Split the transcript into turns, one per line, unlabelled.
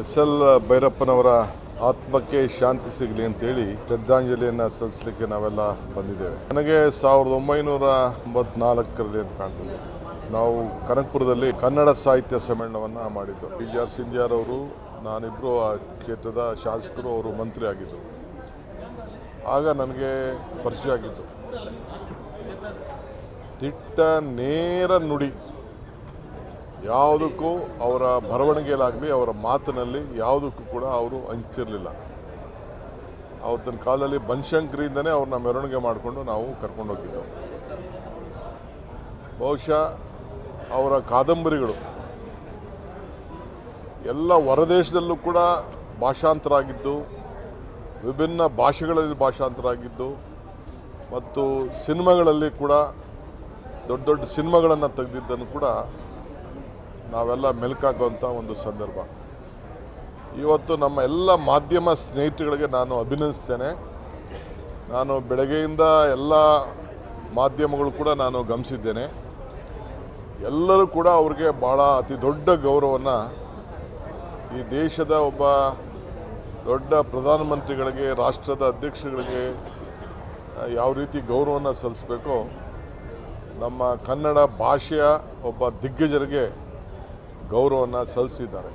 S L ಭೈರಪ್ಪನವರ ಆತ್ಮಕ್ಕೆ ಶಾಂತಿ ಸಿಗಲಿ ಅಂತೇಳಿ ಶ್ರದ್ಧಾಂಜಲಿಯನ್ನು ಸಲ್ಲಿಸಲಿಕ್ಕೆ ನಾವೆಲ್ಲ ಬಂದಿದ್ದೇವೆ. ನನಗೆ ಸಾವಿರದ ಒಂಬೈನೂರ ಎಂಬತ್ನಾಲ್ಕರಲ್ಲಿ ಅಂತ ಕಾಣ್ತದೆ. ನಾವು ಕನಕಪುರದಲ್ಲಿ ಕನ್ನಡ ಸಾಹಿತ್ಯ ಸಮ್ಮೇಳನವನ್ನು ಮಾಡಿದ್ದು. ಪಿ ಜಿ ಆರ್ ಸಿಂಧ್ಯಾರ್ ಅವರು ನಾನಿಬ್ಬರು ಆ ಕ್ಷೇತ್ರದ ಶಾಸಕರು, ಅವರು ಮಂತ್ರಿ ಆಗಿದ್ದರು ಆಗ ನನಗೆ ಪರಿಚಯ ಆಗಿದ್ದು. ದಿಟ್ಟ ನೇರ ನುಡಿ ಯಾವುದಕ್ಕೂ ಅವರ ಬರವಣಿಗೆಯಲ್ಲಾಗಲಿ ಅವರ ಮಾತಿನಲ್ಲಿ ಯಾವುದಕ್ಕೂ ಕೂಡ ಅವರು ಹಂಚಿರಲಿಲ್ಲ ಅವತ್ತಿನ ಕಾಲದಲ್ಲಿ ಬನಶಂಕರಿಯಿಂದನೇ ಅವ್ರನ್ನ ಮೆರವಣಿಗೆ ಮಾಡಿಕೊಂಡು ನಾವು ಕರ್ಕೊಂಡು ಹೋಗಿದ್ದೆವು ಬಹುಶಃ ಅವರ ಕಾದಂಬರಿಗಳು ಎಲ್ಲ ಹೊರದೇಶದಲ್ಲೂ ಕೂಡ ಭಾಷಾಂತರ ಆಗಿದ್ದು ವಿಭಿನ್ನ ಭಾಷೆಗಳಲ್ಲಿ ಭಾಷಾಂತರ ಆಗಿದ್ದು ಮತ್ತು ಸಿನಿಮಾಗಳಲ್ಲಿ ಕೂಡ ದೊಡ್ಡ ದೊಡ್ಡ ಸಿನಿಮಾಗಳನ್ನು ತೆಗೆದಿದ್ದನ್ನು ಕೂಡ ನಾವೆಲ್ಲ ಮೆಲುಕಾಕುವಂಥ ಒಂದು ಸಂದರ್ಭ. ಇವತ್ತು ನಮ್ಮ ಎಲ್ಲ ಮಾಧ್ಯಮ ಸ್ನೇಹಿತರುಗಳಿಗೆ ನಾನು ಅಭಿನಂದಿಸ್ತೇನೆ. ನಾನು ಬೆಳಗ್ಗೆಯಿಂದ ಎಲ್ಲ ಮಾಧ್ಯಮಗಳು ಕೂಡ ನಾನು ಗಮನಿಸಿದ್ದೇನೆ. ಎಲ್ಲರೂ ಕೂಡ ಅವ್ರಿಗೆ ಭಾಳ ಅತಿ ದೊಡ್ಡ ಗೌರವವನ್ನು ಈ ದೇಶದ ಒಬ್ಬ ದೊಡ್ಡ ಪ್ರಧಾನಮಂತ್ರಿಗಳಿಗೆ, ರಾಷ್ಟ್ರದ ಅಧ್ಯಕ್ಷಗಳಿಗೆ ಯಾವ ರೀತಿ ಗೌರವವನ್ನು ಸಲ್ಲಿಸಬೇಕು ನಮ್ಮ ಕನ್ನಡ ಭಾಷೆಯ ಒಬ್ಬ ದಿಗ್ಗಜರಿಗೆ ಗೌರವವನ್ನು ಸಲ್ಲಿಸಿದ್ದಾರೆ.